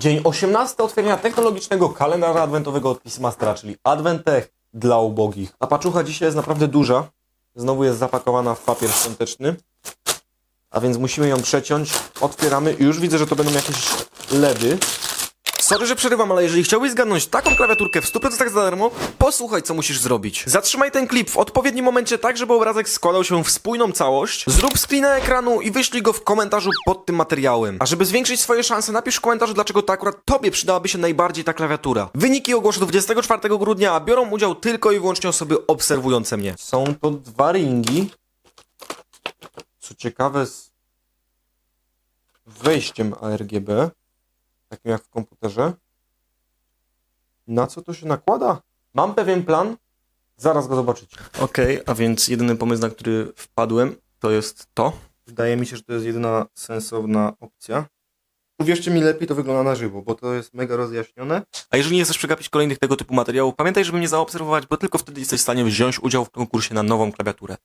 Dzień 18 otwierania technologicznego kalendarza adwentowego od Pismastera, czyli Adventech dla ubogich. Ta paczucha dzisiaj jest naprawdę duża. Znowu jest zapakowana w papier świąteczny. A więc musimy ją przeciąć. Otwieramy już widzę, że to będą jakieś LEDy. Sorry, że przerywam, ale jeżeli chciałbyś zgadnąć taką klawiaturkę w 100% za darmo, posłuchaj, co musisz zrobić. Zatrzymaj ten klip w odpowiednim momencie tak, żeby obrazek składał się w spójną całość. Zrób screena ekranu i wyślij go w komentarzu pod tym materiałem. A żeby zwiększyć swoje szanse, napisz w komentarzu, dlaczego to akurat tobie przydałaby się najbardziej ta klawiatura. Wyniki ogłoszę 24 grudnia, a biorą udział tylko i wyłącznie osoby obserwujące mnie. Są to dwa ringi. Co ciekawe, z wejściem ARGB takim jak w komputerze. Na co to się nakłada? Mam pewien plan, zaraz go zobaczycie. Okej, a więc jedyny pomysł, na który wpadłem, to jest to. Wydaje mi się, że to jest jedyna sensowna opcja. Uwierzcie mi, lepiej to wygląda na żywo, bo to jest mega rozjaśnione. A jeżeli nie chcesz przegapić kolejnych tego typu materiałów, pamiętaj, żeby mnie zaobserwować, bo tylko wtedy jesteś w stanie wziąć udział w konkursie na nową klawiaturę.